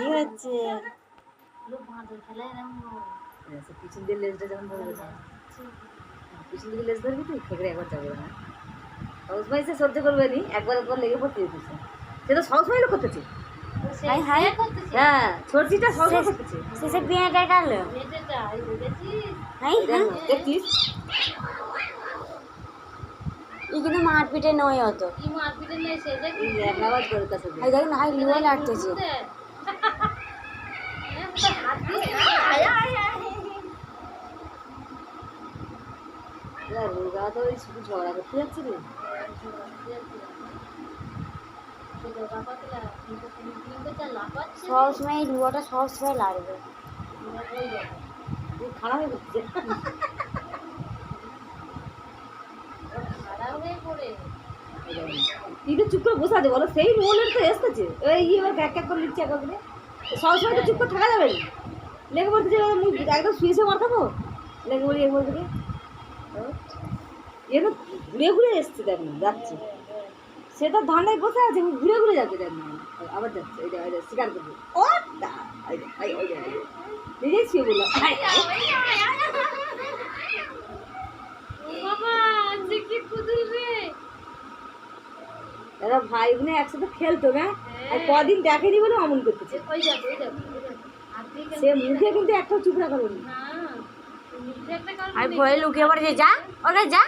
কি হচ্ছে হয়। পিছন দিয়ে লেজটা যখন ধরবে না পিছন দিকে লেজ ধরবি তুই খেকড়ে একবার যাবে না। সে সহ্য করবে নি একবার একবার লেগে পড়তে সে তো করতেছে। হ্যাঁ করতেছে। শেষে বিয়েটা দেখেছিস? হ্যাঁ কিন্তু মারপিটে নয় অত কি মারপিটে নেই, সে যে কি করে কাছে দেখুন হাই করতে। এ, তোর হাত দিয়ে, আয়, আয়, আয়। রোগা তো ওই শুধু ঝগড়া করতে যাচ্ছে রে। সবসময় এই সবসময় লাগবে। খারাপ হয়ে চুপ করে বসে আছে বলো সেই রোলের তো এসতেছে এই এবার এক এক করে। লিখছে একবার সবসময় তো চুপ করে থাকা যাবে। লেগে বলতে যে একদম শুয়ে শুয়ে মার খাব। লেগে বলি বলতে এ তো ঘুরে ঘুরে এসছে দেখ না যাচ্ছে। সে তো ধান্দায় বসে আছে ঘুরে ঘুরে যাচ্ছে দেখ না। আবার যাচ্ছে এই দেখ, শিকার করবে ও। নিজেই শুয়ে। এরা ভাই বোনে একসাথে খেলতো না? আর কদিন দেখেনি বলে অমন করতেছে। সে মুখে কিন্তু একটাও চুপ রাখা বলি একটা আর। ভয়ে লুকিয়ে পড়েছে যা। ওকে যা।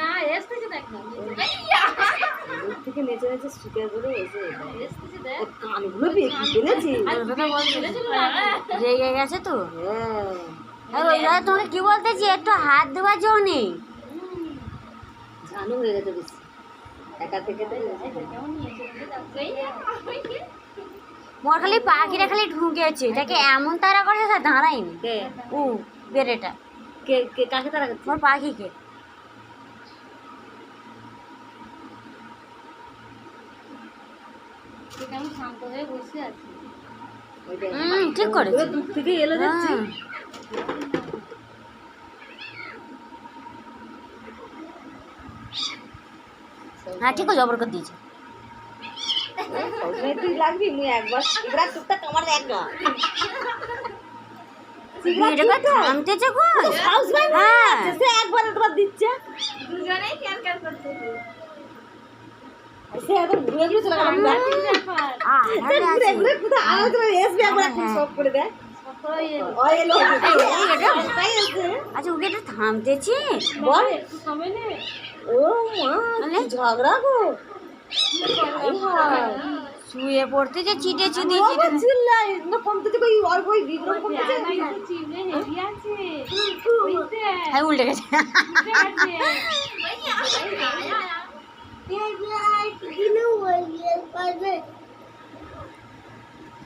না, এসতেছে দেখ না, থেকে নেচে নেচে স্পিকার করে এসে। কানগুলো ভিডিও রেগে গেছে তো। হ্যাঁ। আর ওই জন্য তোমাকে কি বলতেছি? একটু হাত দেওয়ার জন্য নেই ঝানু হয়ে গেছে বেশি। একা থেকে মোর খালি পাখিটা খালি ঢুকেছে। তাকে এমন তারা করে স্যার দাঁড়ায়নি। কে? ও বেড়েটা কে কে কাকে তারা করছে? মোর পাখিকে। শান্ত হয়ে বসে আছে। হুম ঠিক করেছে। দূর থেকে এলো দেখছি। হ্যাঁ। হ্যাঁ ঠিক আছে জবর করে দিয়েছে। সবসময় তুই লাগবি মুই একবার। এবার টুকটাক আমার একটা থামতেছে কোন হাউস হ্যাঁ সে একবার একবার দিচ্ছে দুজনেই কেয়ার কেয়ার করতেছে সে একদম ঘুরে ঘুরে চলে গেল ব্যাপার আরে ঘুরে আছে ঘুরে কোথায় আলাদা করে এসবি একবার এখন সব করে দেয় সকলই এলো। ও এলো তাই আছে আচ্ছা ওকে এটা থামতেছে ঝগড়া গো। শুয়ে পড়তে যে চিটে চিটে চিল্লাই না কমতে কই? কমতে হেভি আছে। হ্যাঁ উল্টে গেছে উঠে গেছে। এটা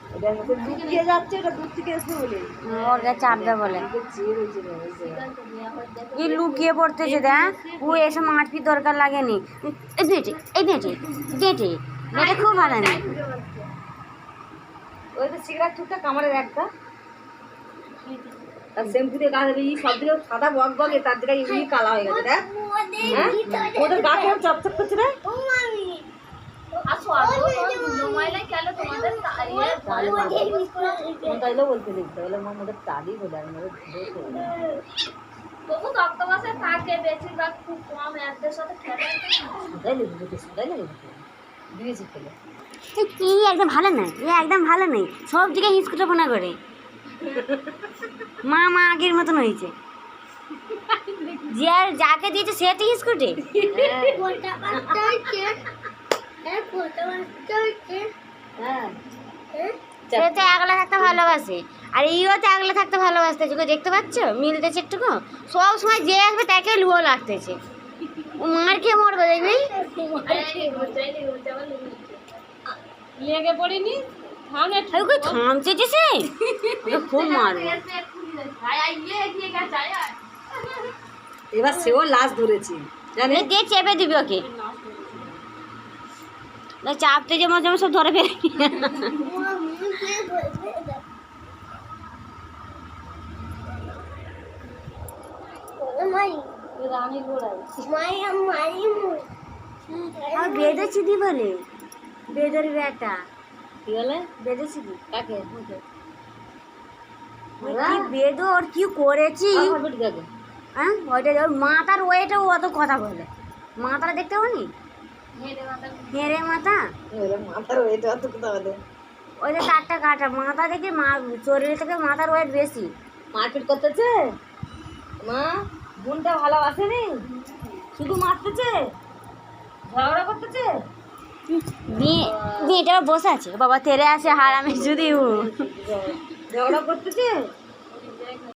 মধ্যে দুধ দিয়ে যাচ্ছে এটা দুধ থেকে এসে বলে। ওর কাছে চাপবে বলে। চেয়ে রয়েছে না, ওই যে। এই লুকিয়ে পড়তেছে দেখ। ও এসে মারপিট দরকার লাগেনি। এই বেটে এই বেটে বেটে বেটে খুব ভালো নেই। ওই তো সিগারেট টুকটা কামারের একটা। আর শ্যাম্পু দিয়ে গা সব দিকে সাদা বক বকে তার দিকে কালা হয়ে গেছে দেখ। হ্যাঁ? ওদের গা কেমন চপচপ করছে রে একদম ভালো না এ একদম ভালো নেই সব দিকে হিসকুটে ফোনা করে। মা মা আগের মতন হয়েছে। যে যাকে দিয়েছে, সে তো হিসকুটে হ্যাঁ সে তো একলা থাকতে ভালোবাসে। আর ইও তো একলা থাকতে ভালোবাসতেছে। ওকে দেখতে পাচ্ছ? মিলতেছে একটুকু সব সময় যে আসবে তাকে লুয়ো লাগতেছে। ও মার খেয়ে মরবে দেখবি? লেগে পড়িনি। সে খুব মারবে এবার সেও লাশ ধরেছে। জানে দিয়ে চেপে দিবি ওকে। চাপতে যেমন যেমন সব ধরে ফেলে। গোড়াই বেঁধেছি বলে বেদের বেটা কি বলে কি কাকে বেঁধো ওর কি করেছি হ্যাঁ ওইটা ওর মাথার ওয়েটেও অত কথা বলে মাথাটা দেখতে পানি হেঁটে মাথা হেরে ওরে মাথার ওইটা অত কথা বলে ওই যে চারটা কাটা মাথা দেখে মা শরীর থেকে মাথার ওয়েট বেশি। মারপিট করতেছে? মা বোনটা ভালোবাসেনি? শুধু মারতেছে? ঝগড়া করতেছে? বিয়ে দিয়ে বসে আছে। বাবা তেরে আছে হার আমি যদি ঝগড়া করতেছে?